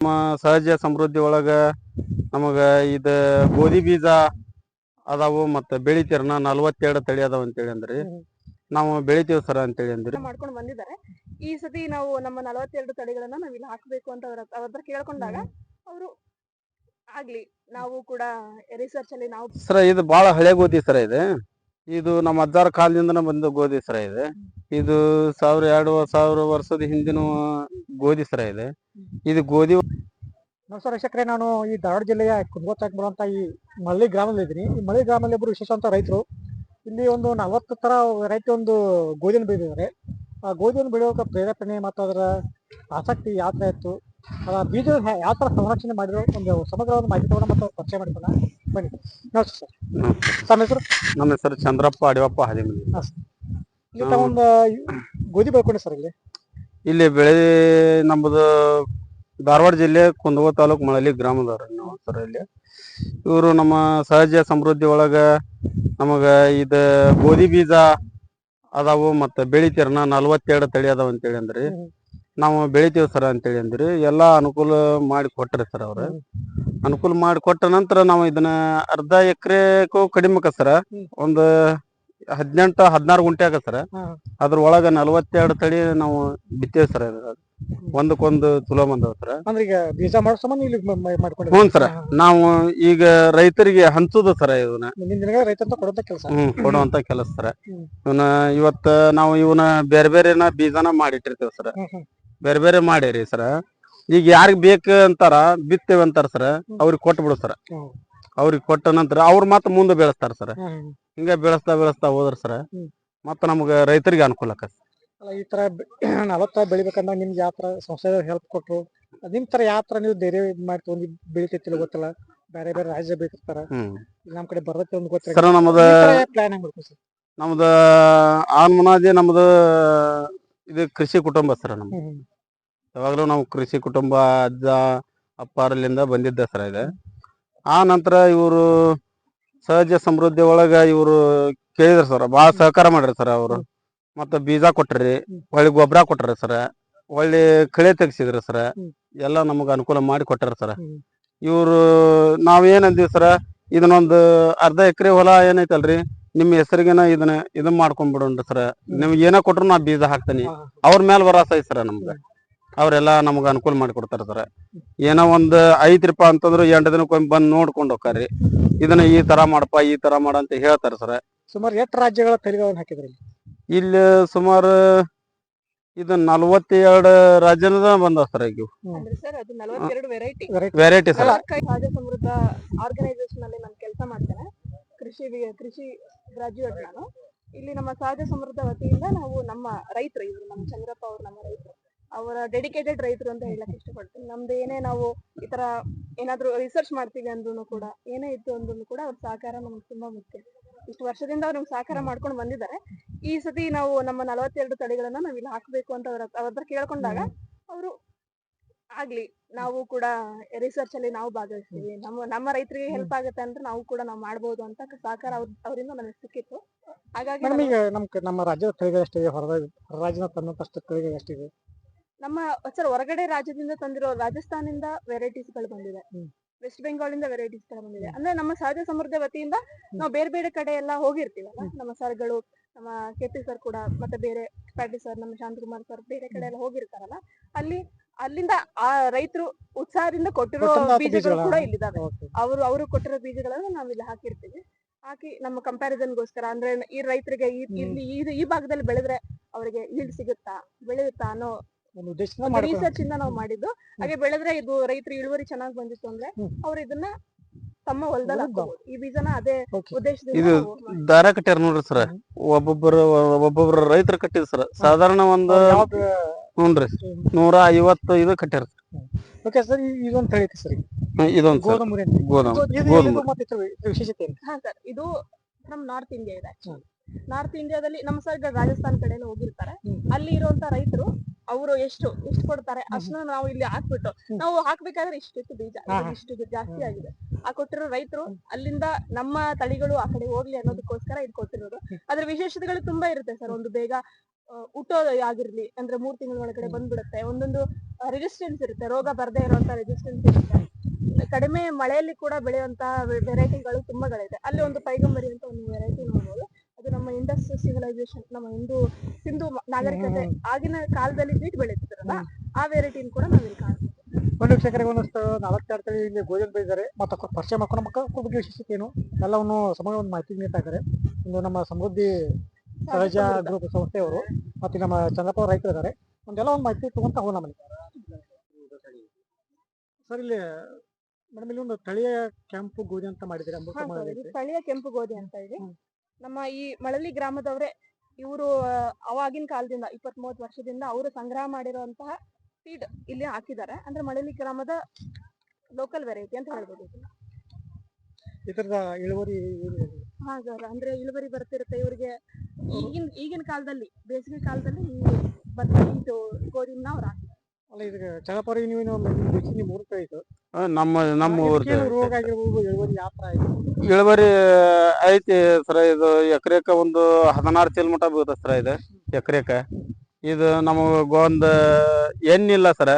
ನಮ್ಮ ಸಹಜ ಸಮೃದ್ಧಿ ಒಳಗ ನಮಗ ಇದ ಗೋಧಿ ಬೀಜ ಅದಾವು ಮತ್ತ ಬೆಳಿತೀರ ನಲ್ವತ್ತೆರಡು ತಳಿ ಅದಾವ ಅಂತೇಳಿ ಅಂದ್ರಿ. ನಾವು ಬೆಳಿತೀವಿ ಸರ್ ಅಂತೇಳಿ ಅಂದ್ರಿ. ಮಾಡ್ಕೊಂಡು ಬಂದಿದ್ದಾರೆ. ಈ ಸತಿ ನಾವು ನಮ್ಮ ನಲವತ್ತೆರಡು ತಳಿಗಳನ್ನ ನಾವು ಇಲ್ಲಿ ಹಾಕಬೇಕು ಅಂತ ಅವ್ರ ಅವ್ರ ಹತ್ರ ಕೇಳ್ಕೊಂಡಾಗ ಅವರು ಆಗ್ಲಿ ನಾವು ಕೂಡ ರಿಸರ್ಚ್ ಅಲ್ಲಿ ನಾವು ಸರ ಇದು ಬಹಳ ಹಳೆ ಗೋಧಿ ಸರ ಇದೆ. ಇದು ನಮ್ಮ ಅಜ್ಜಾರ ಕಾಲದಿಂದ ಬಂದ ಗೋಧಿ ಸರ ಇದೆ. ಇದು ಸಾವಿರ ಎರಡು ಸಾವಿರ ವರ್ಷದ ಹಿಂದಿನ ಗೋಧಿ ಸರ ಇದೆ. ಇದು ಗೋಧಿ ನಮಸ್ಕಾರ ವೀಕ್ಷಕರೇ ನಾನು ಈ ಧಾರವಾಡ ಜಿಲ್ಲೆಯ ಕುಂದಗೋತಾಕ್ ಬರುವಂತ ಈ ಮಳ್ಳಿ ಗ್ರಾಮದಲ್ಲಿ ಇದ್ದೀನಿ. ಈ ಮಳ್ಳಿ ಗ್ರಾಮದಲ್ಲಿ ಇಬ್ಬರು ವಿಶೇಷವಂತ ರೈತರು. ಇಲ್ಲಿ ಒಂದು ನಲವತ್ತು ತರ ವೆರೈಟಿ ಒಂದು ಗೋಧಿಯನ್ನು ಬೆಳೆದಿದ್ದಾರೆ. ಆ ಗೋಧಿಯನ್ನು ಬೆಳೆಯೋಕೆ ಪ್ರೇರೇಪಣೆ ಮತ್ತು ಅದರ ಆಸಕ್ತಿ ಯಾವ ಥರ ಇತ್ತು ಆ ಬೀಜ ಯಾವ ಥರ ಸಂರಕ್ಷಣೆ ಮಾಡಿರೋ ಒಂದು ಸಮಗ್ರವಾದ ಮಾಹಿತಿ ತಗೊಂಡು ಮತ್ತು ಪರಿಚಯ ಮಾಡಿಕೊಳ್ಳ ಬನ್ನಿ. ನಮಸ್ತೆ ಸರ್. ತಮ್ಮ ಹೆಸರು? ನಮ್ಮ ಹೆಸರು ಚಂದ್ರಪ್ಪ ಅಡಿವಪ್ಪ ಹದಿಮನಿ. ಇಲ್ಲಿ ತಾವು ಒಂದು ಗೋಧಿ ಬೆಳ್ಕೊಂಡೆ ಸರ್ ಇಲ್ಲಿ. ಇಲ್ಲಿ ಬೆಳೆ ನಮ್ಮದು ಧಾರವಾಡ ಜಿಲ್ಲೆ ಕುಂದಗೋ ತಾಲೂಕು ಮಳಲಿ ಗ್ರಾಮದವ್ರ ನಾವು ಸರ್ ಇಲ್ಲಿ. ಇವರು ನಮ್ಮ ಸಹಜ ಸಮೃದ್ಧಿ ಒಳಗ ನಮಗ ಇದ ಗೋಧಿ ಬೀಜ ಅದಾವು ಮತ್ತ ಬೆಳಿತೀರ ನಲ್ವತ್ತೆರಡು ತಳಿ ಅದಾವ ಅಂತೇಳಿ ಅಂದ್ರಿ. ನಾವು ಬೆಳಿತೀವಿ ಸರ್ ಅಂತೇಳಿ ಅಂದ್ರಿ. ಎಲ್ಲಾ ಅನುಕೂಲ ಮಾಡಿ ಕೊಟ್ರಿ ಸರ್ ಅವ್ರ. ಅನುಕೂಲ ಮಾಡಿ ಕೊಟ್ಟ ನಂತರ ನಾವು ಇದನ್ನ ಅರ್ಧ ಎಕರೆಗೂ ಕಡಿಮೆ ಸರ್. ಒಂದು ಹದಿನೆಂಟು ಹದಿನಾರು ಗುಂಟೆ ಆಗ ಸರ. ಅದ್ರ ಒಳಗ ನಲ್ವತ್ತೆರಡು ತಳಿ ನಾವು ಬಿತ್ತೇವಿ ಸರ್. ಒಂದಕ್ಕೊಂದು ತುಲೋ ಬಂದವ ಸರ್. ಅಂದ್ರೆ ಈಗ ಬೀಜ ಇಲ್ಲಿ ಹ್ಞೂ ಸರ. ನಾವು ಈಗ ರೈತರಿಗೆ ಹಂಚುದು ಸರ ಇವನ್ನ ರೈತಂತ ಕೊಡುವಂತ ಕೆಲಸ. ಹ್ಮ್ ಕೊಡುವಂತ ಕೆಲಸ ಸರ್. ಇವನ್ನ ಇವತ್ತ ನಾವು ಇವನ್ನ ಬೇರೆ ಬೇರೆನ ಬೀಜನ ಮಾಡಿಟ್ಟಿರ್ತೇವೆ ಸರ. ಬೇರೆ ಬೇರೆ ಮಾಡಿರಿ ಸರ. ಈಗ ಯಾರಿಗ್ ಬೇಕು ಅಂತಾರ ಬಿತ್ತೇವೆ ಅಂತಾರ ಸರ ಅವ್ರಿಗೆ ಕೊಟ್ಟು ಬಿಡು ಸರ. ಅವ್ರಿಗೆ ಕೊಟ್ಟ ನಂತರ ಅವ್ರ ಮತ್ತ ಮುಂದೆ ಬೆಳೆಸ್ತಾರ ಸರ. ಹಿಂಗ ಬೆಳೆಸ್ತಾ ಬೆಳೆಸ್ತಾ ಹೋದ್ರ ಸರ. ಮತ್ತ ನಮ್ಗ ರೈತರಿಗೆ ಅನುಕೂಲ ಆಕತ್ ಈ ತರ ನಲವತ್ತ ಬೆಳಿಬೇಕಂದ್ರೆ ನಿಮ್ಗೆ ಯಾವ ತರ ಸಂಸ್ಥೆ ಹೆಲ್ಪ್ ಕೊಟ್ರು ನಿಮ್ ತರ ಯಾವ ತರ ನೀವು ಧೈರ್ಯ ಮಾಡಿ ತಗೊಂಡು ಬೆಳಿತೈತಿಲ್ಲ ಗೊತ್ತಲ್ಲ ಬೇರೆ ಬೇರೆ ರಾಜ್ಯ ಬೆಳಿತಿರ್ತಾರ. ಹ್ಮ್. ನಮ್ ಕಡೆ ಬರತ್ತೆ ಒಂದು ಗೊತ್ತಿಲ್ಲ ಸರ ನಮ್ದ ಪ್ಲಾನ್ ಹೆಂಗ್ ಮಾಡ್ತೀವಿ ಸರ್? ನಮ್ದ ಆನ್ಮನಾದಿ ನಮ್ದು ಇದು ಕೃಷಿ ಕುಟುಂಬ ಸರ ಹ್ಮ್. ಯಾವಾಗಲೂ ನಾವು ಕೃಷಿ ಕುಟುಂಬ ಅಜ್ಜ ಅಪ್ಪಾರಲ್ಲಿಂದ ಬಂದಿದ್ದ ಸರ ಇದೆ. ಆ ನಂತರ ಇವರು ಸಹಜ ಸಮೃದ್ಧಿ ಒಳಗ ಇವರು ಕೇಳಿದ್ರು ಸರ್. ಭಾಳ ಸಹಕಾರ ಮಾಡ್ರಿ ಸರ್ ಅವರು. ಮತ್ತ ಬೀಜ ಕೊಟ್ರಿ ಒಳ್ಳೆ ಗೊಬ್ಬರ ಕೊಟ್ರಿ ಸರ. ಒಳ್ಳೆ ಕಳೆ ತೆಗ್ಸಿದ್ರಿ ಸರ. ಎಲ್ಲ ನಮಗ ಅನುಕೂಲ ಮಾಡಿ ಕೊಟ್ಟಾರ ಸರ. ಇವರು ನಾವೇನಂದೀವಿ ಸರ ಇದನ್ನೊಂದು ಅರ್ಧ ಎಕರೆ ಹೊಲ ಏನೈತಲ್ರಿ ನಿಮ್ಮ ಹೆಸರಿಗೆನ ಇದನ್ನ ಇದನ್ನ ಮಾಡ್ಕೊಂಡ್ಬಿಡೋಣ್ರಿ ಸರ. ನಿಮ್ಗೆ ಏನ ಕೊಟ್ರು ನಾ ಬೀಜ ಹಾಕ್ತೀನಿ. ಅವ್ರ ಮೇಲೆ ಭರೋಸಾ ಐತಿ ಸರ ನಮ್ಗ. ಅವ್ರೆಲ್ಲ ನಮಗ ಅನುಕೂಲ ಮಾಡಿ ಕೊಡ್ತಾರ ಸರ. ಏನೋ ಒಂದ್ ಐತ್ರಿಪ್ಪ ಅಂತಂದ್ರ ಎಂಟು ದಿನಕ್ಕೊಮ್ಮೆ ಬಂದ್ ನೋಡ್ಕೊಂಡ್ ಹೋಗ್ತಾರ್ರಿ ಇದನ್ನ ಈ ತರ ಮಾಡಪ್ಪ ಈ ತರ ಮಾಡ ಅಂತ ಹೇಳ್ತಾರ ಸರ. ಸುಮಾರು ಎಷ್ಟು ರಾಜ್ಯಗಳ ತಳಿಗಳನ್ನ ಹಾಕಿದ್ರಿ? ಇಲ್ಲಿ? ಸುಮಾರು ಇದು ನಲವತ್ತೆರಡು ರಾಜ್ಯದ ಬಂದ ಸರ್ ಈಗ ಅಂದ್ರೆ ಸರ್ ಅದು ನಲವತ್ತೆರಡು variety variety sir. Samruddha organisation ಅಲ್ಲಿ ನಾನು ಕೆಲಸ ಮಾಡ್ತೇನೆ. ಕೃಷಿ ಕೃಷಿ ಗ್ರಾಜುಯೇಟ್ ನಾನು. ಇಲ್ಲಿ ನಮ್ಮ ಸಹಜ ಸಮೃದ್ಧ ವತಿಯಿಂದ ನಾವು ನಮ್ಮ ರೈತರು, ಇವರು ನಮ್ಮ ಚಂದ್ರಪ್ಪ ಅವರು ನಮ್ಮ ರೈತರು. ಅವರ ಡೆಡಿಕೇಟೆಡ್ ರೈತರು ಅಂತ ಹೇಳಕ್ ಇಷ್ಟಪಡ್ತೀನಿ. ನಮ್ದು ಏನೇ ನಾವು ಈ ತರ ಏನಾದ್ರೂ ರಿಸರ್ಚ್ ಮಾಡ್ತೀವಿ ಅಂದ್ರೂ ಕೂಡ, ಏನೇ ಇತ್ತು ಅಂದ್ರೂ ಕೂಡ ಅವ್ರ ಸಹಕಾರ ನಮ್ಗೆ ತುಂಬಾ ಮುಖ್ಯ. ಇಷ್ಟು ವರ್ಷದಿಂದ ಅವ್ರು ನಮ್ಗೆ ಸಹಕಾರ ಮಾಡ್ಕೊಂಡು ಬಂದಿದ್ದಾರೆ. ಈ ಸತಿ ನಾವು ನಮ್ಮ ನಲವತ್ತೆರಡು ತಳಿಗಳನ್ನ ನಾವ್ ಇಲ್ಲಿ ಹಾಕ್ಬೇಕು ಅಂತ ಅವ್ರ ಅವ್ರ ಹತ್ರ ಕೇಳ್ಕೊಂಡಾಗ, ಅವರು ಆಗ್ಲಿ ನಾವು ಕೂಡ ರಿಸರ್ಚ್ ಅಲ್ಲಿ ನಾವು ಭಾಗವಹಿಸ್ತೀವಿ. ನಮ್ಮ ನಮ್ಮ ರೈತರಿಗೆ ಹೆಲ್ಪ್ ಆಗುತ್ತೆ ಅಂದ್ರೆ ನಾವು ಕೂಡ ನಾವು ಮಾಡಬಹುದು ಅಂತ ಸಹಕಾರ ಅವ್ರ ಅವರಿಂದ ನನಗೆ ಸಿಕ್ಕಿತ್ತು. ಹಾಗಾಗಿ ಮೇಡಮ್ ಈಗ ನಮ್ ಕ- ನಮ್ಮ ರಾಜ್ಯದ ತಳಿಗಳು ಎಷ್ಟಿದೆ ಹೊರ ಹೊರ ರಾಜ್ಯದ ತನ್ನಂತಷ್ಟು ತಳಿಗಳು ಎಷ್ಟಿದೆ ನಮ್ಮ ಸರ್ ಹೊರಗಡೆ ರಾಜ್ಯದಿಂದ ತಂದಿರೋ ರಾಜಸ್ಥಾನಿಂದ ವೆರೈಟೀಸ್ಗಳು ಬಂದಿದೆ. ಹ್ಮ್. ವೆಸ್ಟ್ ಬೆಂಗಾಲ್ ಇಂದ ವೆರೈಟೀಸ್ಗಳು ಬಂದಿದೆ. ಅಂದ್ರೆ ನಮ್ಮ ಸಹಜ ಸಮೃದ್ಧ ವತಿಯಿಂದ ನಾವು ಬೇರೆ ಬೇರೆ ಕಡೆ ಎಲ್ಲ ಹೋಗಿರ್ತೀವಲ್ಲ ನಮ್ಮ ಸರ್ಗಳು ನಮ್ಮ ಕೆ ಪಿ ಸರ್ ಕೂಡ ಮತ್ತೆ ಬೇರೆ ಪಾಟೀಲ್ ಸರ್ ನಮ್ಮ ಶಾಂತಕುಮಾರ್ ಸರ್ ಬೇರೆ ಕಡೆ ಎಲ್ಲ ಹೋಗಿರ್ತಾರಲ್ಲ ಅಲ್ಲಿ ಅಲ್ಲಿಂದ ಆ ರೈತರು ಉತ್ಸಾಹದಿಂದ ಕೊಟ್ಟಿರೋ ಕೊಟ್ಟಂತ ಬೀಜಗಳು ಕೂಡ ಇಲ್ಲಿದ್ದಾವೆ. ಅವರು ಅವರು ಕೊಟ್ಟಿರೋ ಬೀಜಗಳನ್ನ ನಾವು ಇಲ್ಲಿ ಹಾಕಿರ್ತೀವಿ. ಹಾಕಿ ನಮ್ಮ ಕಂಪ್ಯಾರಿಸನ್ಗೋಸ್ಕರ ಅಂದ್ರೆ ಈ ರೈತರಿಗೆ ಈ ಇಲ್ಲಿ ಈ- ಈ ಭಾಗದಲ್ಲಿ ಬೆಳೆದ್ರೆ ಅವರಿಗೆ yield ಸಿಗುತ್ತಾ ಬೆಳೆಯುತ್ತಾ ಅನ್ನೋ ಒಂದು ಉದ್ದೇಶದಿಂದ ರಿಸರ್ಚ್ ಇಂದ ನಾವು ಮಾಡಿದ್ದು. ಹಾಗೆ ಬೆಳೆದ್ರೆ ಇದು ರೈತರು ಇಳುವರಿ ಚೆನ್ನಾಗಿ ಬಂದಿತ್ತು ಅಂದ್ರೆ ಹ್ಮ್. ಅವ್ರು ಇದನ್ನ ತಮ್ಮ ಹೊಲದಲ್ಲಿ ಈ ಬೀಜನ ಅದೇ Okay. ಉದ್ದೇಶದಿಂದ ಇದು ನಾವು ಮಾಡಿದ್ದು. ದಾರ ಕಟ್ಟ್ಯಾರ ನೋಡ್ರಿ ಸರ. ಒಬ್ಬೊಬ್ಬರು ಒಬ್ಬೊಬ್ರು ರೈತರು ಕಟ್ಟಿದ್ರು ಸರ್. ಸಾಧಾರಣ ಒಂದು ಯಾವ ಹ್ಞೂನ್ರಿ ನೂರ ಐವತ್ತು ಇದು ಕಟ್ಟಿರ ಓಕೆ ಸರ್ ಇದೊಂದು ತಳಿ ಐತಿ ಸರ್ ಇದೊಂದ್ ಸರ್. ಗೋಧುಮ ಅಂತ. ಗೋಧುಮ. ಇದು ಗೋಧುಮ. ಇದು ಮತ್ತೆ ಇದ್ರ ಇದ್ರ ವಿಶೇಷತೆ ಏನು ಹಾ ಸರ್ ಇದು ಫ್ರಮ್ ನಾರ್ತ್ ಇಂಡಿಯಾ ಇದೆ ನಾರ್ತ್ ಇಂಡಿಯಾದಲ್ಲಿ ನಮ್ಮ ಸರ್ ರಾಜಸ್ಥಾನ್ ಕಡೆ ಹೋಗಿರ್ತಾರೆ. ಹ್ಮ್. ಅಲ್ಲಿ ಇರುವಂತ ರೈತರು ಅವರು ಎಷ್ಟು ಎಷ್ಟು ಕೊಡ್ತಾರೆ ಅಷ್ಟನ್ನ ನಾವು ಇಲ್ಲಿ ಹಾಕ್ಬಿಟ್ಟು ನಾವು ಹಾಕ್ಬೇಕಾದ್ರೆ ಇಷ್ಟಿತ್ತು ಬೀಜ. ಹಾ, ಇದು ಹಾ. ಇಷ್ಟು ಜಾಸ್ತಿ ಆಗಿದೆ. ಆ ಕೊಟ್ಟಿರೋ ರೈತರು ಅಲ್ಲಿಂದ ನಮ್ಮ ತಳಿಗಳು ಆ ಕಡೆ ಹೋಗ್ಲಿ ಅನ್ನೋದಕ್ಕೋಸ್ಕರ ಇದು ಕೊಟ್ಟಿರೋದು ಅದ್ರ ವಿಶೇಷತೆಗಳು ತುಂಬಾ ಇರುತ್ತೆ ಸರ್ ಒಂದು ಬೇಗ ಆಗಿರ್ಲಿ ಅಂದ್ರೆ ಮೂರ್ ತಿಂಗಳ ಒಳಗಡೆ ಬಂದ್ಬಿಡುತ್ತೆ. ಒಂದೊಂದು ರೆಸಿಸ್ಟೆನ್ಸ್ ಇರುತ್ತೆ. ರೋಗ ಬರದೇ ಇರುವಂತ ರೆಸಿಸ್ಟೆನ್ಸ್ ಇರುತ್ತೆ. ಕಡಿಮೆ ಮಳೆಯಲ್ಲಿ ಕೂಡ ಬೆಳೆಯುವಂತಹ ವೆರೈಟಿಗಳು ತುಂಬಾಗಳಿದೆ. ಅಲ್ಲಿ ಒಂದು ಪೈಗಂಬರಿ ಅಂತ ಒಂದು ವೆರೈಟಿ ನೋಡ್ಬೋದು. ಅದು ನಮ್ಮ ಇಂಡಸ್ ಸಿವಿಲೈಸೇಷನ್ ನಮ್ಮ ಹಿಂದೂ ಸಿಂಧು ನಾಗರಿಕತೆ ಆಗಿನ ಕಾಲದಲ್ಲಿ ಬೀಟ್ ಬೆಳೀತಿದ್ರಲ್ಲ ಆ ವೆರೈಟಿನ ಕೂಡ ನಾವಿಲ್ಲಿ ಕಾಣ್ತೀವಿ. ಒಂದು ವೀಕ್ಷಕರಿಗೆ ಒಂದಷ್ಟು ನಾಲ್ಕಾರು ತಳಿ ಇಲ್ಲಿ ಗೋಜನ್ ಬೆಳೆದಿದ್ದಾರೆ. ಮತ್ತು ಪರಿಚಯ ಮಕ್ಕಳ ಮಕ್ಕಳ ಬಗ್ಗೆ ವಿಶೇಷತೆ ಏನು? ಎಲ್ಲವನ್ನು ಸಮಯ ಒಂದು ಮಾಹಿತಿ ನೀಡ್ತಾ ಇದ್ದಾರೆ. ಒಂದು ನಮ್ಮ ಸಮೃದ್ಧಿ ಸಹಜ ಗ್ರೂಪ್ ಸಂಸ್ಥೆಯವರು ಮತ್ತೆ ನಮ್ಮ ಚಂದ್ರಪ್ಪ ರೈತರು ಇದ್ದಾರೆ. ಒಂದೆಲ್ಲ ಒಂದು ಮಾಹಿತಿ ತಗೊಂತ ಹೋಗೋಣ ನಮ್ಮಲ್ಲಿ ಸರ್ ಇಲ್ಲಿ ಮೇಡಮ್ ಇಲ್ಲಿ ಒಂದು ತಳಿಯ ಕೆಂಪು ಗೋಧಿ ಅಂತ ಮಾಡಿದ್ರೆ ಅಮೃತ ಇದು ಮಾಡಿದ್ದೀರಿ ಸ್ಥಳೀಯ ಕೆಂಪು ಗೋಧಿ ಅಂತ ಇದೆ. ಹ್ಮ್. ನಮ್ಮ ಈ ಮಳಲಿ ಗ್ರಾಮದವರೇ ಇವರು ಅವಾಗಿನ ಕಾಲದಿಂದ ಇಪ್ಪತ್ತ್ ಮೂವತ್ತು ವರ್ಷದಿಂದ ಅವರು ಸಂಗ್ರಹ ಮಾಡಿರುವಂತಹ ಸೀಡ್ ಇಲ್ಲಿ ಹಾಕಿದ್ದಾರೆ. ಅಂದ್ರೆ ಮಳಲಿ ಗ್ರಾಮದ ಲೋಕಲ್ ವೆರೈಟಿ ಅಂತ ಹೇಳ್ಬೋದು ಇದನ್ನ. ಇದರದ ಇಳುವರಿ ಏನು ಹಾ ಸರ್ ಅಂದ್ರೆ ಇಳುವರಿ ಬರ್ತಿರುತ್ತೆ ಇವರಿಗೆ. ಈಗಿನ ಈಗಿನ ಕಾಲದಲ್ಲಿ ಬೇಸಿಗೆ ಕಾಲದಲ್ಲಿ ಈ ಭತ್ತ ಇದು ಗೋಧಿನ ಅವ್ರು ಹಾಕ್ತಾರೆ. ಅಲ್ಲ ನೀವು ತಳಿ ಇತ್ತು ಆ, ನಮ್ಮ ನಮ್ಮ ಊರ್ದು. ರೋಗ ಆಗಿರ್ಬೋದು ಇಳುವರಿ ಯಾವ ಥರ ಆಯ್ತು ಇಳುವರಿ ಐತಿ ಸರ ಇದು ಎಕರೆಕ ಒಂದು ಹದಿನಾರು ಚೀಲ ಮಟ ಬೀಳ್ತದೆ ಸರ ಇದು ಎಕರೆಕ. ಇದು ನಮಗ ಒಂದು ಎಣ್ಣಿಲ್ಲ ಸರ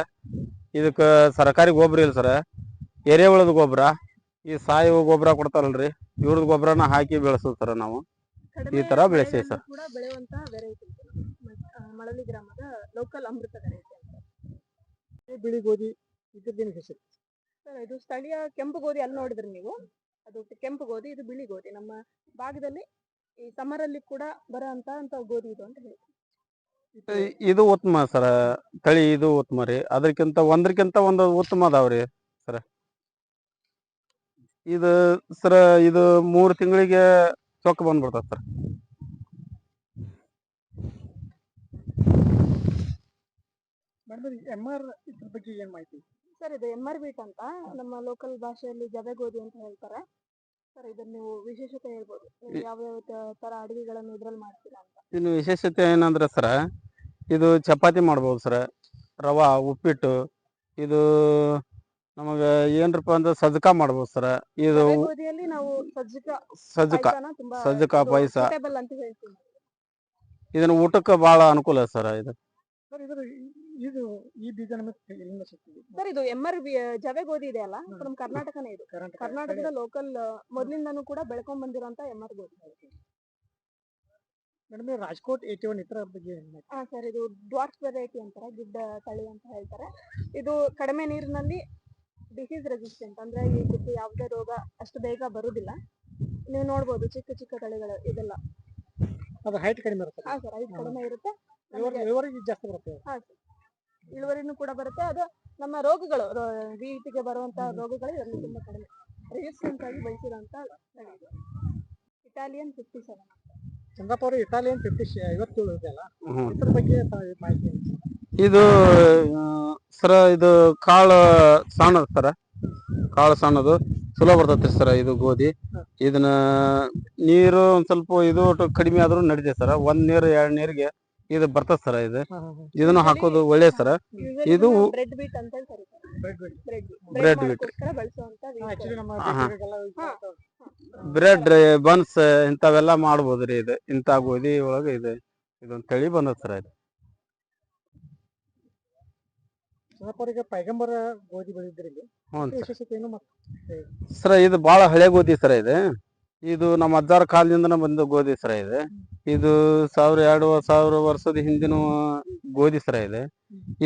ಇದಕ್ಕೆ ಸರಕಾರಿ ಗೊಬ್ಬರ ಇಲ್ಲ ಸರ ಎರೆಹುಳದ ಗೊಬ್ಬರ ಈ ಸಾವಯವ ಗೊಬ್ಬರ ಕೊಡ್ತಾರಲ್ರಿ ಇವ್ರದ್ ಗೊಬ್ಬರನ ಹಾಕಿ ಬೆಳೆಸೋದು ಸರ್ ನಾವು. ಈ ತರ ಬೆಳೆಸ್ತೀವಿ ಸರ್. ಕೂಡ ಬೆಳೆಯುವಂತಹ ವೆರೈಟಿ ಮಳಲಿ ಗ್ರಾಮದ ಲೋಕಲ್ ಅಮೃತ ವೆರೈಟಿ ಅಂತ. ಬಿಳಿ ಗೋಧಿ ಇದ್ರದ್ದೇನು ಹೆಸರು? ಸರ್ ಇದು ಸ್ಥಳೀಯ ಕೆಂಪು ಗೋಧಿ ಅಲ್ಲಿ ನೋಡಿದ್ರಿ ನೀವು? ಅದು ಕೆಂಪು ಗೋಧಿ ಇದು ಬಿಳಿ ಗೋಧಿ. ನಮ್ಮ ಭಾಗದಲ್ಲಿ ಈ ಸಮರಲ್ಲಿ ಕೂಡ ಬರೋಂತ ಅಂತ ಗೋಧಿ ಇದು ಅಂತ ಹೇಳಿ ಇದು ಉತ್ತಮ ಸರ. ತಳಿ ಇದು ಉತ್ತಮ ರೀ. ಅದಕ್ಕಿಂತ ಒಂದ್ರಕ್ಕಿಂತ ಒಂದು ಉತ್ತಮ ಅದಾವ್ರಿ ಸರ. ಇದು ಸರ ಇದು ಮೂರು ತಿಂಗಳಿಗೆ ಚೊಕ್ಕ ಬಂದ್ಬಿಡ್ತದೆ ಸರ್. ಎಂ ಆರ್ ಇದ್ರ ಬಗ್ಗೆ ಏನು ಮಾಹಿತಿ? ಸರ್ ಇದು ಎಂ ಆರ್ ಬೀಟ್ ಅಂತ ನಮ್ಮ ಲೋಕಲ್ ಭಾಷೆಯಲ್ಲಿ ಜವೆ ಗೋಧಿ ಅಂತ ಹೇಳ್ತಾರೆ. ಸರ್ ಇದನ್ನ ನೀವು ವಿಶೇಷತೆ ಹೇಳ್ಬೋದು. ಯಾವ ಯಾವ ಯಾವ್ಯಾವ ತ- ತರ ಅಡಿಗೆಗಳನ್ನು ಇದ್ರಲ್ಲಿ ಮಾಡ್ತೀರಾ ಅಂತ. ಇನ್ನು ವಿಶೇಷತೆ ಏನಂದ್ರೆ ಸರ ಇದು ಚಪಾತಿ ಮಾಡ್ಬೋದು ಸರ. ರವಾ ಉಪ್ಪಿಟ್ಟು ಇದು ನಮಗ ಏನ್ರಪ್ಪ ಅಂದ್ರೆ ಸಜ್ಜಕ ಮಾಡ್ಬೋದು ಸರ್. ಇದು ಗೋಧಿಯಲ್ಲಿ ನಾವು ಸಜ್ಜಕ ಸಜ್ಜಕ ಪಾಯ್ಸನ ತುಂಬಾ ಸಜ್ಜಕ ಪಾಯ್ಸ. suitable ಅಂತ ಹೇಳ್ತೀವಿ. ಇದನ್ನ ಊಟಕ್ಕೆ ಬಹಳ ಅನುಕೂಲ ಸರ ಇದು. ಸರ್ ಇದ್ರ ಇದು ಈ ಬೀಜ ನಮಗೆ ಎಲ್ಲಿಂದ ಸಿಗ್ತದೆ ಸರ್ ಇದು ಎಂ ಆರ್ ಜವೆ ಗೋಧಿ ಇದೆ ಅಲ್ಲ? ನಮ್ಮ ಕರ್ನಾಟಕನೇ ಇದು. ಕರ್ನಾಟಕ ಕರ್ನಾಟಕದ ಲೋಕಲ್ ಮೊದಲಿಂದನೂ ಕೂಡ ಬೆಳ್ಕೊಂಡ್ ಬಂದಿರೋಂತ ಎಂ ಆರ್ ಗೋಧಿ. ಮೇಡಮ್ ರಾಜ್ಕೋಟ್ ಏಟಿ ಒನ್ ಇತರ ಬಗ್ಗೆ ಏನ್ ಮಾಹಿತಿ? ಹಾ ಸರ್ ಇದು ಡ್ವಾರ್ಫ್ ವೆರೈಟಿ ಅಂತಾರೆ ಗಿಡ್ಡ ತಳಿ ಅಂತ ಹೇಳ್ತಾರೆ. ಇದು ಕಡಿಮೆ ನೀರಿನಲ್ಲಿ ಡಿಸೀಸ್ ರೆಸಿಸ್ಟೆಂಟ್ ಅಂದ್ರೆ ಇದಕ್ಕೆ ಯಾವುದೇ ರೋಗ ಅಷ್ಟು ಬೇಗ ಬರುದಿಲ್ಲ. ನೀವು ನೋಡ್ಬೋದು ಚಿಕ್ಕ ಚಿಕ್ಕ ತಳಿಗಳು ಇದೆಲ್ಲ. ಅದು ಹೈಟ್ ಕಡಿಮೆ ಇರುತ್ತೆ. ಹಾ ಸರ್ ಹೈಟ್ ಕಡಿಮೆ ಇರುತ್ತೆ. ಇಳುವರಿ ಜಾಸ್ತಿ ಬರುತ್ತೆ. ಹಾ ಸರ್ ಇಳುವರಿನೂ ಕೂಡ ಬರುತ್ತೆ. ಅದು ನಮ್ಮ ರೋಗಗಳು ವೀಟಿಗೆ ಬರುವಂತ ರೋಗಗಳು ಇದರಲ್ಲಿ ತುಂಬಾ ಕಡಿಮೆ. ರೆಸಿಸ್ಟೆಂಟ್ ಆಗಿ ಬೆಳೆಸಿದಂತ ಇಟಾಲಿಯನ್ ಫಿಫ್ಟಿ ಸೆವೆನ್ ಚಂದ್ರಪ್ಪ ಅವರು ಇಟಾಲಿಯನ್ ಫಿಫ್ಟಿ ಐವತ್ತೇಳು ಇದೆ ಅಲ್ಲ ಇದ್ರ ಬಗ್ಗೆ ತ- ಮಾಹಿತಿ? ಇದು ಸರ ಇದು ಕಾಳು ಸಣ್ಣದು ಸರ. ಕಾಳು ಸಣ್ಣದು ಚಲೋ ಬರ್ತೈತ್ರಿ ಸರ ಇದು ಗೋಧಿ. ಇದನ್ನ ನೀರು ಒಂದ್ ಸ್ವಲ್ಪ ಇದು ಒಟ್ಟು ಕಡಿಮೆ ಆದ್ರೂ ನಡಿತೈತೆ ಸರ. ಒಂದ್ ನೀರು ಎರಡ್ ನೀರಿಗೆ ಇದು ಬರ್ತದ ಸರ ಇದು. ಇದನ್ನು ಹಾಕೋದು ಒಳ್ಳೆ ಸರ. ಇದು ಬ್ರೆಡ್ ಬೀಟ್ ಅಂತ. ಬ್ರೆಡ್ ಬನ್ಸ್ ಇಂಥವೆಲ್ಲ ಮಾಡ್ಬೋದ್ರಿ ಇದು. ಇಂಥ ಗೋಧಿ ಒಳಗ ಇದು ಇದೊಂದ್ ತಳಿ ಬಂದದ ಸರ ಇದು. ಚಂದ್ರಪ್ಪ ಪೈಗಂಬರ ಗೋಧಿ ಬೆಳೆದಿದ್ರಿ ಇಲ್ಲಿ ಹ್ಞೂ ಸರ್. ವಿಶೇಷತೆ ಏನು ಮತ್ತೆ ಸರ ಇದು ಬಹಳ ಹಳೆ ಗೋಧಿ ಸರ ಇದು. ಇದು ನಮ್ಮ ಅಜ್ಜಾರ ಕಾಲದಿಂದ ಬಂದ ಗೋಧಿ ಸರ ಇದೆ. ಇದು ಸಾವಿರ ಎರಡು ಸಾವಿರ ವರ್ಷದ ಹಿಂದಿನ ಗೋಧಿ ಸರ ಇದೆ.